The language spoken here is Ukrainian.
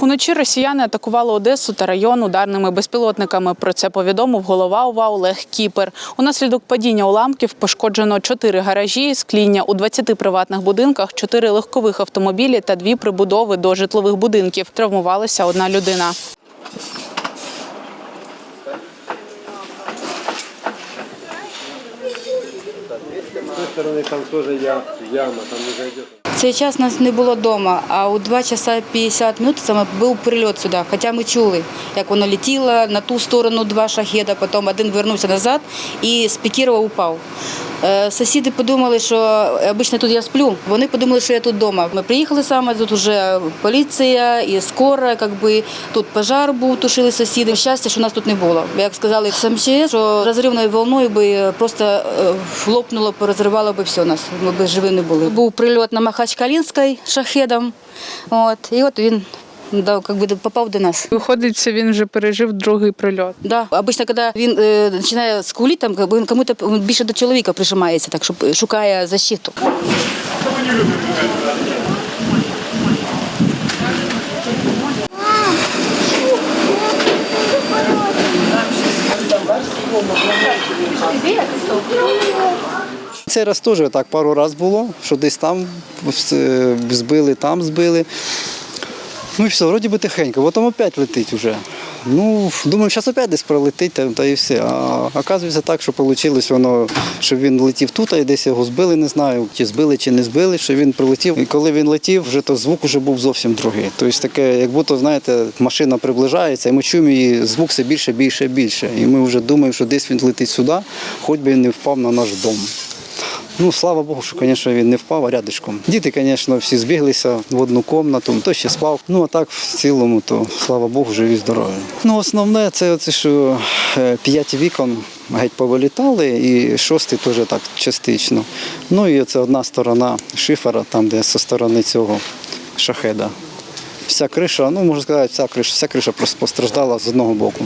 Уночі росіяни атакували Одесу та район ударними безпілотниками. Про це повідомив голова ОВА Олег Кіпер. Унаслідок падіння уламків пошкоджено чотири гаражі, скління у 20 приватних будинках, чотири легкових автомобілі та дві прибудови до житлових будинків. Травмувалася одна людина. С той стороны там я, яма, там не зайдешь. Цей час нас не було вдома, а у 2 часа 50 минут саме був прильот сюди. Хоча ми чули, як воно летіло на ту сторону два шахеда, потім один вернувся назад і спікірував, упав. Е, Сусіди подумали, що обично тут я сплю. Вони подумали, що я тут вдома. Ми приїхали саме, тут вже поліція і скора, якби тут пожар був, тушили сусіди. Щастя, що нас тут не було. Як сказали з МЧС, що розривною волною би просто е, лопнуло, порозривало би все нас. Ми б живі не були. Був прильот на Махачкалінській шахедом. От, і от він да, как бы, попав до нас. Виходить, він вже пережив другий прильот. Да. Обично, коли він е, починає скулити, там, він кому-то більше до чоловіка прижимається, так, щоб шукає защиту. Цей раз теж так пару разів було, що десь там е, збили, там збили. Ну і все, вроді би тихенько, потім опять летить вже. Ну, думаю, зараз опять десь пролетить, та, та і все. А оказується так, що вийшло воно, що він летів тут, а десь його збили, не знаю, чи збили, чи не збили, що він прилетів. І коли він летів, вже то звук вже був зовсім другий. Тобто таке, як будто, знаєте, машина приближається, і ми чуємо її звук все більше, більше, більше. І ми вже думаємо, що десь він летить сюди, хоч би він не впав на наш дом. Ну, слава Богу, що, звісно, він не впав, а рядишком. Діти, звісно, всі збіглися в одну кімнату, хто ще спав. Ну, а так в цілому, то слава Богу, живі здорові. Ну, основне, це оце, що е, п'ять вікон геть повилітали, і шостий теж так частично. Ну і це одна сторона шифера, там, де зі сторони цього шахеда. Вся криша, ну можна сказати, вся криша, вся криша просто постраждала з одного боку.